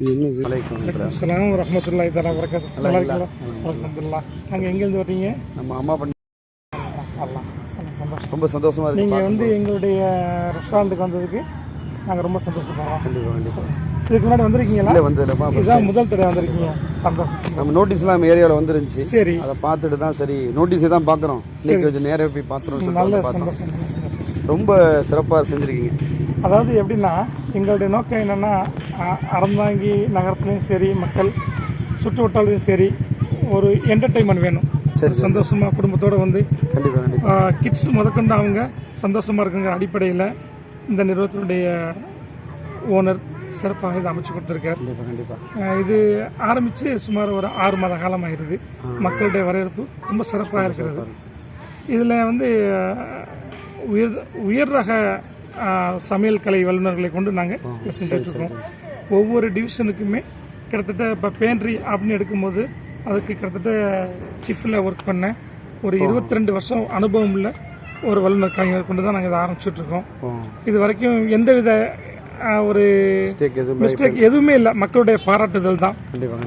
அஸ்லாம் வரமத்துல்லாஹி தலா வரகாத்து நல்லா நாங்கள் எங்கேருந்து வர்றீங்க நம்ம அம்மா பண்ணி சந்தோஷம் ரொம்ப சந்தோஷமா இருக்கு நீங்கள் வந்து எங்களுடைய ரெஸ்டாரண்ட்டுக்கு வந்ததுக்கு நாங்கள் ரொம்ப சந்தோஷப்படுறோம். இதுக்கு முன்னாடி வந்திருக்கீங்களா? இல்லை வந்து இல்லைப்பா இதுதான் முதல் தடவை வந்திருக்கீங்க. சந்தோஷம் நம்ம நோட்டீஸ்லாம் நம்ம ஏரியாவில் வந்துருந்துச்சு. சரி. அதை பார்த்துட்டு தான் சரி நோட்டீஸை தான் பார்க்குறோம். இன்னைக்கு கொஞ்சம் நேராக போய் பார்த்துறோம் நல்ல சந்தோஷம் ரொம்ப சிறப்பாக செஞ்சுருக்கீங்க. அதாவது எப்படின்னா எங்களுடைய நோக்கம் என்னென்னா அறந்தாங்கி நகரத்துலையும் சரி மக்கள் சுற்று வட்டாரத்துலையும் சரி ஒரு என்டர்டைன்மெண்ட் வேணும். ஒரு சந்தோஷமா குடும்பத்தோட வந்து கிட்ஸ் முதற்கொண்டு அவங்க சந்தோஷமாக இருக்குங்கிற அடிப்படையில் இந்த நிறுவனத்தினுடைய ஓனர் சிறப்பாக இதை அமைச்சு கொடுத்துருக்கார். கண்டிப்பாக இது ஆரம்பித்து சுமார் ஒரு ஆறு மாத காலம் ஆயிருது மக்களுடைய வரவேற்பு ரொம்ப சிறப்பாக இருக்கிறது. இதில் வந்து உயர் உயர் ரக சமையல் கலை வல்லுநர்களை கொண்டு நாங்கள் செஞ்சுட்ருக்கோம். ஒவ்வொரு டிவிஷனுக்குமே கிட்டத்தட்ட இப்போ பேண்ட்ரி அப்படின்னு எடுக்கும்போது அதுக்கு கிட்டத்தட்ட சிஃபில் ஒர்க் பண்ண ஒரு இருபத்தி ரெண்டு வருஷம் அனுபவம் உள்ள ஒரு வல்லுநர் கலைஞர் கொண்டு தான் நாங்கள் இதை ஆரம்பிச்சுட்ருக்கோம். இது வரைக்கும் எந்தவித ஆஹ், ஒரு மிஸ்டேக் எதுவும் இல்லை. மக்களுடைய பாராட்டுதல் தான்.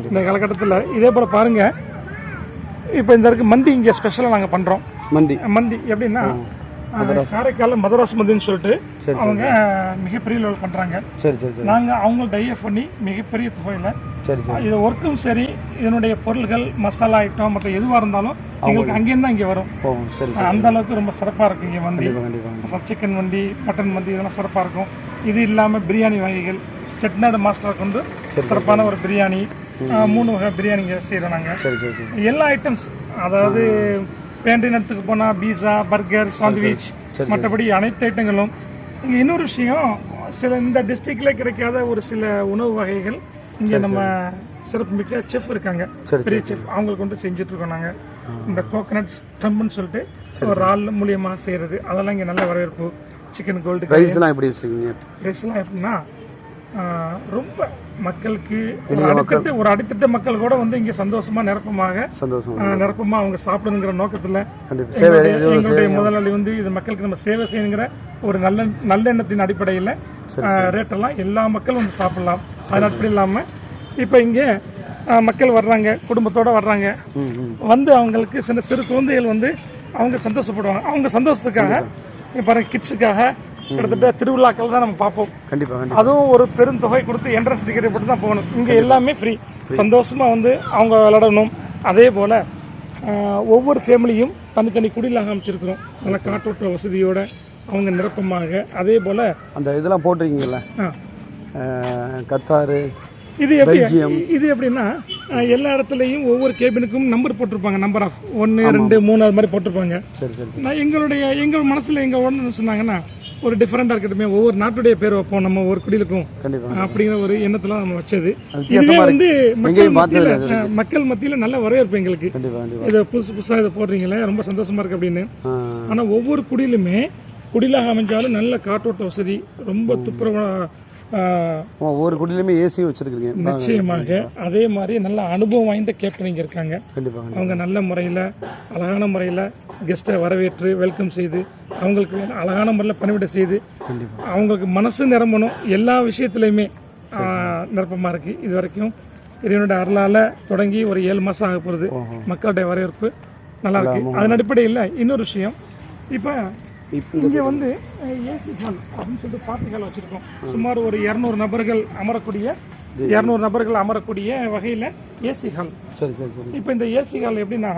இந்த காலகட்டத்தில் இதே போல் பாருங்க. இப்போ இந்த இருக்கு மந்தி இங்கே ஸ்பெஷலாக நாங்கள் பண்ணுறோம் மந்தி. மந்தி. எப்படின்னா காரைக்கால மதராஸ். மந்தின்னு சொல்லிட்டு அவங்க மிகப்பெரிய லெவல் பண்ணுறாங்க சரி சரி நாங்கள் அவங்க டைஎஃப் பண்ணி மிகப்பெரிய தொகையில் சரி சரி. இது ஒர்க்கும் சரி இதனுடைய பொருள்கள் மசாலா ஐட்டம் மற்ற எதுவாக இருந்தாலும் எங்களுக்கு அங்கேருந்து தான் இங்கே வரும். சரி அந்த அளவுக்கு ரொம்ப சிறப்பாக இருக்கு இங்கே வந்து கண்டிப்பாக சிக்கன் வண்டி மட்டன் வண்டி இதெல்லாம் சிறப்பாக இருக்கும். இது இல்லாமல் பிரியாணி வகைகள் செட்நாடு மாஸ்டரை கொண்டு சிறப்பான ஒரு பிரியாணி மூணு வகை பிரியாணிங்க செய்கிறோம் நாங்கள் சரி சரி சரி. எல்லா ஐட்டம்ஸ் அதாவது பேண்டினத்துக்கு போனால் பீஸா பர்கர் சாண்ட்விச் மற்றபடி அனைத்து ஐட்டங்களும். இங்கே இன்னொரு விஷயம் சில இந்த டிஸ்ட்ரிக்டில் கிடைக்காத ஒரு சில உணவு வகைகள் இங்கே நம்ம சிறப்புமிக்க செஃப் இருக்காங்க. பெரிய செஃப் அவங்களுக்கு கொண்டு செஞ்சுட்டு இருக்கோம் நாங்கள் இந்த கோகனட் ஸ்டம்ப்னு சொல்லிட்டு ஒரு ரால் மூலியமாக செய்கிறது அதெல்லாம் இங்கே நல்ல வரவேற்பு. சிக்கன் கோல்டு ரைஸ்லாம் எப்படி வச்சுருக்கீங்க? ரைஸ்லாம் எப்படின்னா ரொம்ப மக்களுக்கு ஒரு அடித்தட்டு ஒரு அடித்தட்ட மக்கள் கூட வந்து இங்கே சந்தோஷமா நிரப்பமாக நிரப்பமா அவங்க சாப்பிடணுங்கிற நோக்கத்தில் எங்களுடைய முதலாளி வந்து இது மக்களுக்கு நம்ம சேவை செய்யணுங்கிற ஒரு நல்ல நல்லெண்ணத்தின் அடிப்படையில் ரேட்டெல்லாம் எல்லா மக்களும் வந்து சாப்பிடலாம். அது அப்படி இல்லாமல் இப்போ இங்கே மக்கள் வர்றாங்க குடும்பத்தோட வர்றாங்க. வந்து அவங்களுக்கு சின்ன சிறு குழந்தைகள் வந்து அவங்க சந்தோஷப்படுவாங்க. அவங்க சந்தோஷத்துக்காக இப்போ கிட்ஸுக்காக கிட்டத்தட்ட திருவிழாக்கள் தான் நம்ம பார்ப்போம். கண்டிப்பாக அதுவும் ஒரு பெரும் தொகை கொடுத்து என்ட்ரன்ஸ் டிக்கெட் போட்டு தான் போகணும். இங்கே எல்லாமே ஃப்ரீ சந்தோஷமாக வந்து அவங்க விளையாடணும். அதே போல் ஒவ்வொரு ஃபேமிலியும் தனித்தனி குடிலாக அமைச்சிருக்கிறோம். நல்ல காற்றோட்ட வசதியோட அவங்க நிரப்பமாக. அதே போல் அந்த இதெல்லாம் போட்டிருக்கீங்கல்ல? அஹ், கத்தாரு இது எப்படி இது எப்படின்னா எல்லா இடத்துலையும் ஒவ்வொரு கேபினுக்கும் நம்பர் போட்டிருப்பாங்க நம்பர் ஆஃப் ஒன்று ரெண்டு மூணு அது மாதிரி போட்டிருப்பாங்க. சரி சரி சரி. நான் எங்களுடைய எங்கள் மனசில் எங்கள் ஒன்று சொன்னாங்கன்னா ஒரு டிஃப்ரெண்ட்டாக இருக்கட்டுமே. ஒவ்வொரு நாட்டுடைய பேர் வைப்போம். நம்ம ஒவ்வொரு கண்டிப்பாக அப்படிங்கிற ஒரு எண்ணத்துல நம்ம வச்சது. இதுவே. வந்து மக்கள் மத்தியில மக்கள் மத்தியில நல்ல வரவேற்பு எங்களுக்கு. இதை புதுசு புதுசா இதை போடுறீங்களே ரொம்ப சந்தோஷமா இருக்கு அப்படின்னு. ஆ. ஆனா ஒவ்வொரு குடியிலுமே குடிலாக அமைஞ்சாலும் நல்ல காற்றோட்ட வசதி ரொம்ப துப்புரவா ஆஹ், ஓ, ஒவ்வொரு குடியிலுமே ஏசியும் வச்சுருக்கீங்க நிச்சயமாக. அதே மாதிரி நல்ல அனுபவம் வாய்ந்த கேப்டன் இங்க இருக்காங்க. அவங்க நல்ல முறையில் அழகான முறையில் கெஸ்ட்டை வரவேற்று வெல்கம் செய்து அவங்களுக்கு அழகான முறையில் பணிவிடை செய்து அவங்களுக்கு மனசு நிரம்பணும். எல்லா விஷயத்துலையுமே நிரப்பமாக இருக்குது இது வரைக்கும் இறைவனுடைய அருளால் தொடங்கி ஒரு ஏழு மாதம் ஆக போகிறது மக்களுடைய வரவேற்பு நல்லா இருக்கு. அதன் அடிப்படையில் இன்னொரு விஷயம். இப்போ இங்கே வந்து ஏசி ஹால் அப்படின்னு சொல்லிட்டு பார்ட்டி ஹால் வச்சுருக்கோம். சுமார் ஒரு இரநூறு நபர்கள் அமரக்கூடிய இரநூறு நபர்கள் அமரக்கூடிய வகையில் ஏசி ஹால் சரி சரி சரி. இப்போ இந்த ஏசி ஹால் எப்படின்னா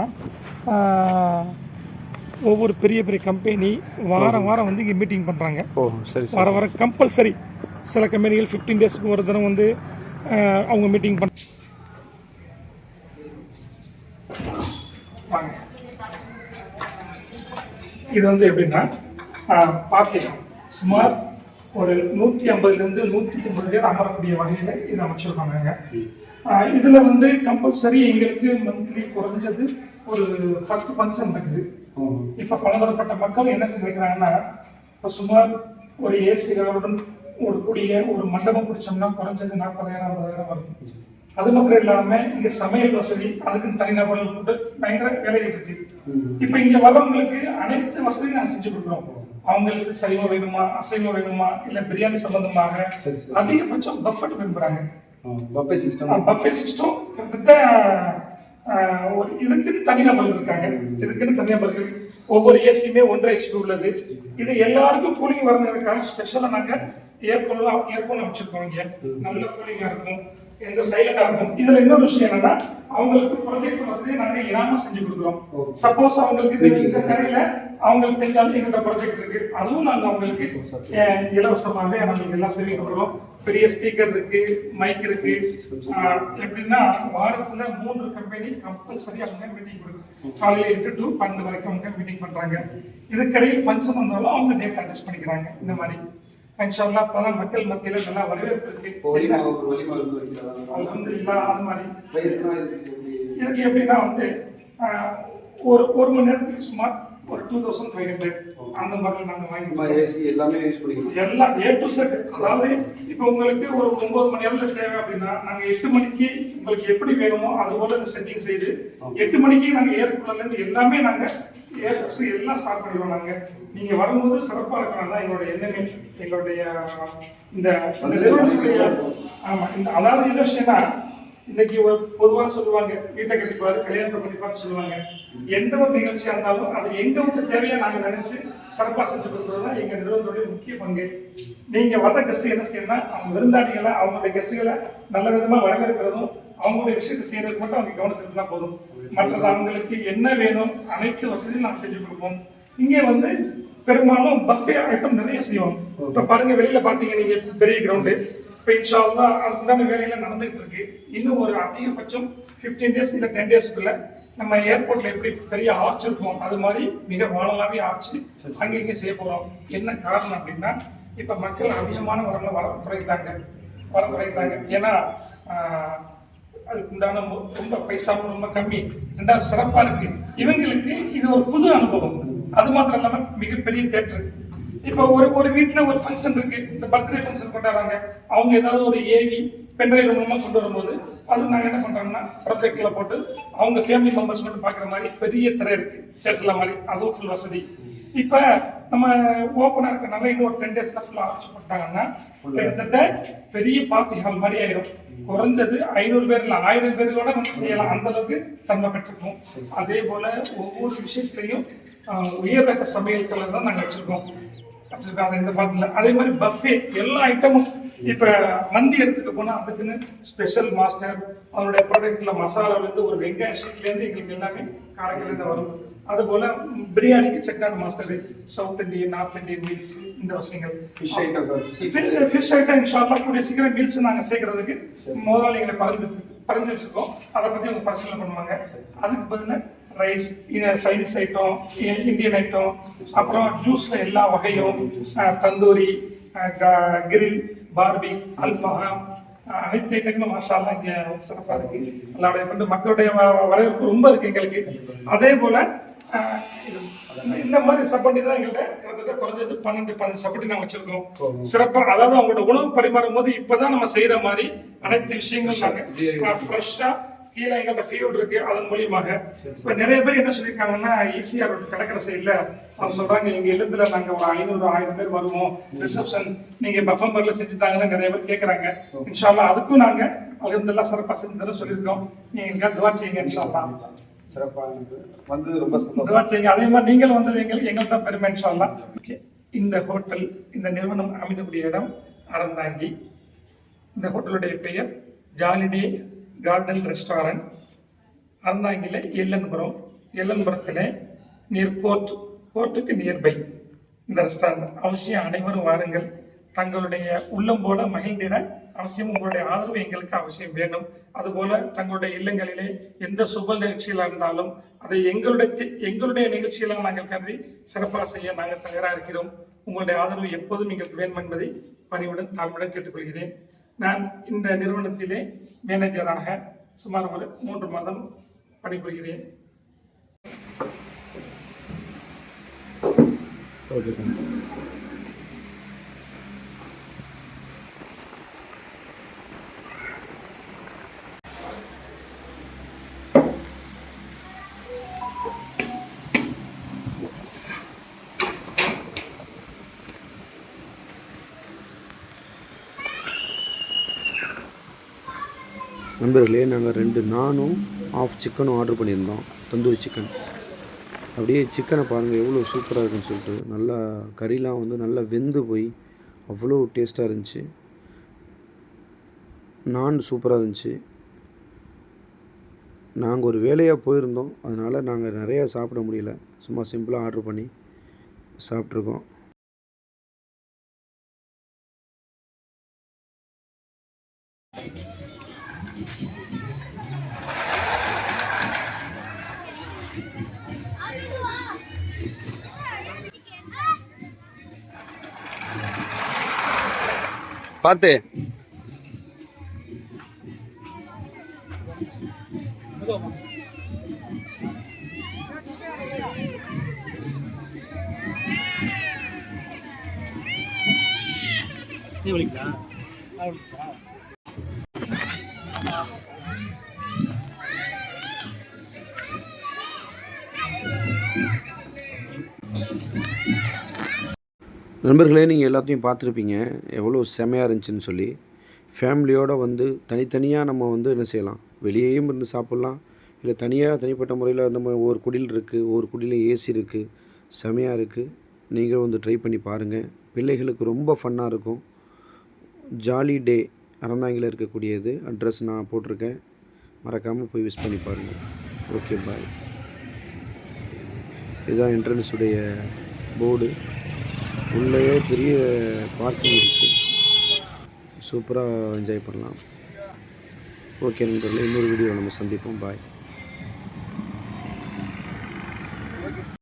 ஒவ்வொரு பெரிய பெரிய கம்பெனி வாரம் வாரம் வந்து இங்கே மீட்டிங் பண்ணுறாங்க ஓ சரி சரி வார வாரம் கம்பல்சரி சில கம்பெனிகள் ஃபிஃப்டீன் டேஸ்க்கு ஒரு தினம் வந்து அவங்க மீட்டிங் பண்ண. இது வந்து எப்படின்னா பார்ட்டி சுமார் ஒரு நூற்றி ஐம்பதுலேருந்து நூற்றி ஐம்பது பேர் அமரக்கூடிய வகையில் இது அமைச்சிருக்காங்க ஆஹ் இதுல வந்து கம்பல்சரி எங்களுக்கு மந்த்லி குறைஞ்சது ஒரு பத்து ஃபங்க்ஷன் இருக்குது. இப்ப பலதரப்பட்ட மக்கள் என்ன செஞ்சுக்கிறாங்கன்னா இப்போ சுமார் ஒரு ஏசிகளுடன் ஒரு கூடிய ஒரு மண்டபம் பிடிச்சோம்னா குறைஞ்சது நாற்பதாயிரம் ஐம்பதாயிரம் வரும். அது மாத்திரம் இல்லாம இங்க சமையல் வசதி அதுக்கு தனிநபர்கள் போட்டு பயங்கர வேலைகள் இருக்கு. இப்ப இங்க வர்றவங்களுக்கு அனைத்து வசதியும் நாங்க செஞ்சு கொடுக்குறோம். அவங்களுக்கு சைவம் வேணுமா அசைவம் வேணுமா இல்ல பிரியாணி சம்பந்தமாக அதிகபட்சம் பஃபட் விரும்புறாங்க. பப்பே சிஸ்டம் பஃபே சிஸ்டம் கிட்டத்தட்ட ஒரு இதுக்குன்னு தனிநபர்கள் இருக்காங்க. இதுக்குன்னு தனிநபர்கள் ஒவ்வொரு ஏசியுமே ஒன்றரை ஹெச்பி உள்ளது. இது எல்லாருக்கும் கூலிங் வரதுக்காக ஸ்பெஷலாக நாங்கள் ஏர்கூலாம் ஏர்கூல் அமைச்சிருக்கோம் இங்கே. நல்ல கூலிங்காக இருக்கும். எந்த சைலண்டாக இருக்கும் இதில் இன்னொரு விஷயம் என்னன்னா அவங்களுக்கு ப்ரொஜெக்ட் வசதி நாங்கள் இனாம செஞ்சு கொடுக்குறோம். சப்போஸ் அவங்களுக்கு இந்த கடையில் அவங்களுக்கு தெரிஞ்சாலும் எங்கள்கிட்ட ப்ராஜெக்ட் இருக்கு. அதுவும் நாங்கள் அவங்களுக்கு இலவசமாக நாங்கள் எல்லாம் செஞ்சு கொடுக்குறோம். பெரிய ஸ்பீக்கர் இருக்கு மைக் இருக்கு. எப்படின்னா வாரத்துல மூன்று கம்பெனி கம்பல்சரி அவங்க மீட்டிங் கொடுக்கும் காலையில எட்டு டு பன்னெண்டு வரைக்கும் அவங்க மீட்டிங் பண்றாங்க. இதுக்கடையில் ஃபங்க்ஷன் வந்தாலும் அவங்க டேட் அட்ஜஸ்ட் பண்ணிக்கிறாங்க. இந்த மாதிரி. இன்ஷால்லா அப்பதான் மக்கள் மத்தியில நல்லா வரவேற்பு வைக்கிறதா அல்ஹம்துலில்லாஹ் அது மாதிரி. இதுக்கு எப்படி இதுக்கு எப்படின்னா வந்து ஒரு ஒரு மணி நேரத்துக்கு சுமார் ஒரு டூ தௌசண்ட் ஃபைவ் ஹண்ட்ரட் அந்த மாதிரி நாங்கள் வாங்கி ஏசி எல்லாமே யூஸ் பண்ணிக்கலாம். எல்லாம் ஏ டு செட் அதாவது இப்போ உங்களுக்கு ஒரு ஒன்பது மணி நேரத்துல தேவை அப்படின்னா நாங்க எட்டு மணிக்கு உங்களுக்கு எப்படி வேணுமோ அது போல செட்டிங் செய்து எட்டு மணிக்கு நாங்க ஏற்குள்ள இருந்து எல்லாமே நாங்க ஏர் எல்லாம் ஸ்டார்ட் பண்ணிடுவோம் நாங்கள் நீங்க வரும்போது சிறப்பாக இருக்கணும் தான் எங்களுடைய எண்ணமே. எங்களுடைய இந்த அந்த நிறுவனத்துடைய ஆமாம் இந்த அதாவது என்ன விஷயம்னா இன்னைக்கு ஒரு பொதுவாக சொல்லுவாங்க வீட்டை கட்டிப்பாரு கல்யாணத்தை பண்ணிப்பாருன்னு சொல்லுவாங்க. எந்த ஒரு நிகழ்ச்சியாக இருந்தாலும் அது எங்க விட்டு தேவையாக நாங்கள் நினைச்சு சிறப்பாக செஞ்சு கொடுக்குறது தான் எங்கள் நிறுவனத்துடைய முக்கிய பங்கு. நீங்கள் வர்ற கெஸ்ட் என்ன செய்யணும்னா அவங்க விருந்தாளிகளை அவங்களுடைய கெஸ்ட்டுகளை நல்ல விதமாக வரவேற்கிறதும் அவங்களுடைய விஷயத்தை செய்யறதுக்கு மட்டும் அவங்க கவனம் செலுத்தினா போதும். மற்றது அவங்களுக்கு என்ன வேணும் அனைத்து வசதியும் நாங்கள் செஞ்சு கொடுப்போம். இங்கே வந்து பெரும்பாலும் பஃபே ஐட்டம் நிறைய செய்வோம். இப்போ பாருங்க வெளியில பாத்தீங்க நீங்க பெரிய கிரவுண்டு இப்போ இன்ஷா அதுக்குண்டான வேலையெல்லாம் நடந்துகிட்டு இருக்கு. இன்னும் ஒரு அதிகபட்சம் ஃபிஃப்டீன் டேஸ் இல்லை டென் டேஸ்க்குள்ள நம்ம ஏர்போர்ட்ல எப்படி பெரிய ஆர்ச் இருக்கும் அது மாதிரி மிக வானலாவே ஆர்ச் அங்கே இங்கே செய்ய போகிறோம் என்ன காரணம் அப்படின்னா இப்போ மக்கள் அதிகமான வரல வர குறைக்கிறாங்க. வர குறைக்கிறாங்க. ஏன்னா அதுக்கு உண்டான ரொம்ப பைசாவும் ரொம்ப கம்மி. ரெண்டாவது சிறப்பாக இருக்கு. இவங்களுக்கு இது ஒரு புது அனுபவம். அது மாத்திரம் இல்லாமல் மிகப்பெரிய தேட்டர். இப்போ ஒரு ஒரு வீட்டில் ஒரு ஃபங்க்ஷன் இருக்கு. இந்த பர்த்டே ஃபங்க்ஷன் கொண்டாடுறாங்க. அவங்க ஏதாவது ஒரு ஏவி பென்ட்ரைவ் மூலமாக கொண்டு வரும்போது அது நாங்கள் என்ன பண்ணுறோம்னா ப்ரொஜெக்டில் போட்டு அவங்க ஃபேமிலி மெம்பர்ஸ் மட்டும் பார்க்குற மாதிரி பெரிய திரை இருக்கு. தேட்டரில் மாதிரி. அதுவும் ஃபுல் வசதி. இப்ப நம்ம ஓப்பனா இருக்கனால இன்னும் ஒரு டென் டேஸ்ல ஃபுல்லா ஆரம்பிச்சு போட்டாங்கன்னா கிட்டத்தட்ட பெரிய பார்ட்டி ஹால் மாதிரி ஆயிடும் குறைஞ்சது ஐநூறு பேர் இல்ல ஆயிரம் பேர்களோட நம்ம செய்யலாம். அந்த அளவுக்கு தன்மை பெற்றிருக்கோம். அதே போல ஒவ்வொரு விஷயத்திலையும் உயர்தக்க சமையல் கலர் தான் நாங்க வச்சிருக்கோம். வச்சிருக்காங்க இந்த பாட்டில். அதே மாதிரி பஃபே எல்லா ஐட்டமும் இப்ப மந்தி எடுத்துக்க போனா அதுக்குன்னு ஸ்பெஷல் மாஸ்டர் அவருடைய ப்ராடக்ட்ல மசாலால இருந்து ஒரு வெங்காய எங்களுக்கு எல்லாமே காரைக்குடில இருந்து வரும். போல ம், பிரியாணிக்கு செக்கான master south Indian north Indian meals இந்த விஷயங்கள் ஃபிஷ் ஐட்டம் ஃபிஷ் ஐட்டம் இன்ஷால்லா கூடிய சீக்கிரம் மீல்ஸ் நாங்க சேர்க்கறதுக்கு முதலாளிகளை பறந்து பறந்து வச்சிருக்கோம் அதை பத்தி அவங்க பரிசீலனை பண்ணுவாங்க அதுக்கு பதிலா rice Chinese item Indian item அப்புறம் ஜூஸ்ல எல்லா வகையும் தந்தூரி கிரில் பார்பி அல்ஃபஹாம் அனைத்து ஐட்டங்களும் மசாலா இங்க சிறப்பா இருக்கு எல்லாருடைய மக்களுடைய வரவேற்பு ரொம்ப இருக்கு எங்களுக்கு அதே போல இந்த மாதிரி சப்பட்டி தான் எங்கள்கிட்ட கிட்டத்தட்ட குறைஞ்சது பன்னெண்டு பதினஞ்சு சப்பட்டி நாங்கள் வச்சிருக்கோம். சிறப்பா அதாவது அவங்களோட உணவு பரிமாறும் போது இப்பதான் நம்ம செய்யற மாதிரி அனைத்து விஷயங்கள் நாங்கள் ஃப்ரெஷ்ஷா கீழே எங்கள்கிட்ட ஃபீல்டு இருக்கு அதன் மூலியமாக. இப்ப நிறைய பேர் என்ன சொல்லியிருக்காங்கன்னா ஈஸியா கடற்கரை சைட்ல அவங்க சொல்றாங்க எங்க இல்லத்துல நாங்க ஒரு ஐநூறு ஆயிரம் பேர் வருவோம். ரிசப்ஷன் நீங்க பஃபம்பர்ல செஞ்சு தாங்கன்னு நிறைய பேர் கேக்குறாங்க. இன்ஷால்லா அதுக்கும் நாங்க அலமதுல்லா சிறப்பா செஞ்சு தர சொல்லியிருக்கோம். நீங்க எங்களுக்கு துவா செய்யுங்க இன்ஷால்லா சிறப்பாக இருந்தது வந்து ரொம்ப சந்தோஷம். துவா அதே மாதிரி நீங்கள் வந்தது எங்கள் எங்களுக்கு தான் பெருமை இன்ஷால்லா ஓகே. இந்த ஹோட்டல் இந்த நிறுவனம் அமைந்தக்கூடிய இடம் அறந்தாங்கி. இந்த ஹோட்டலுடைய பெயர் ஜாலிடே கார்டன் ரெஸ்டாரண்ட். அறந்தாங்கில எல்லன்புரம் எல்லன்புரத்தில் நியர் கோர்ட் கோர்ட்டுக்கு நியர்பை இந்த ரெஸ்டாரண்ட் அவசியம் அனைவரும் வாருங்கள். தங்களுடைய உள்ளம் போல மகிழ்ந்திட அவசியம் உங்களுடைய ஆதரவு எங்களுக்கு அவசியம் வேணும் அதுபோல தங்களுடைய இல்லங்களிலே எந்த சுப நிகழ்ச்சியிலாக இருந்தாலும் அதை எங்களுடைய எங்களுடைய நிகழ்ச்சியெல்லாம் நாங்கள் கருதி சிறப்பாக செய்ய நாங்கள் தயாராக இருக்கிறோம். உங்களுடைய ஆதரவு எப்போதும் எங்களுக்கு வேணும் என்பதை பணிவுடன் தாழ்வுடன் கேட்டுக்கொள்கிறேன். நான் இந்த நிறுவனத்திலே மேனேஜராக சுமார் ஒரு மூன்று மாதம் பணிபுரிகிறேன். ஓகே நண்பர்களே நாங்கள் ரெண்டு நானும் ஆஃப் சிக்கனும் ஆர்டர் பண்ணியிருந்தோம் தந்தூரி சிக்கன் அப்படியே சிக்கனை பாருங்கள் எவ்வளோ சூப்பராக இருக்குன்னு சொல்லிட்டு. நல்லா கறிலாம் வந்து நல்லா வெந்து போய் அவ்வளோ டேஸ்ட்டாக இருந்துச்சு. நான் சூப்பராக இருந்துச்சு. நாங்கள் ஒரு வேலையாக போயிருந்தோம் அதனால் நாங்கள் நிறையா சாப்பிட முடியல. சும்மா சிம்பிளாக ஆர்டர் பண்ணி சாப்பிட்ருக்கோம் பார்த்து நண்பர்களே நீங்கள் எல்லாத்தையும் பார்த்துருப்பீங்க. எவ்வளோ செமையாக இருந்துச்சுன்னு சொல்லி. ஃபேமிலியோடு வந்து தனித்தனியாக நம்ம வந்து என்ன செய்யலாம்? வெளியேயும் இருந்து சாப்பிட்லாம். இல்லை தனியாக தனிப்பட்ட முறையில் நம்ம ஒரு குடில் இருக்குது ஒரு குடியில் ஏசி இருக்குது செமையாக இருக்குது நீங்களும் வந்து ட்ரை பண்ணி பாருங்கள் பிள்ளைகளுக்கு ரொம்ப ஃபன்னாக இருக்கும். ஜாலி டே அறந்தாங்கில் இருக்கக்கூடியது அட்ரஸ் நான் போட்டிருக்கேன். மறக்காமல் போய் விஸ் பண்ணி பாருங்கள் ஓகே பாய் இதுதான் என்ட்ரன்ஸுடைய போர்டு உள்ளேயே பெரிய பார்க்கிங் இருக்குது சூப்பராக என்ஜாய் பண்ணலாம். ஓகே நண்பர்களே இன்னொரு வீடியோ நம்ம சந்திப்போம். பாய்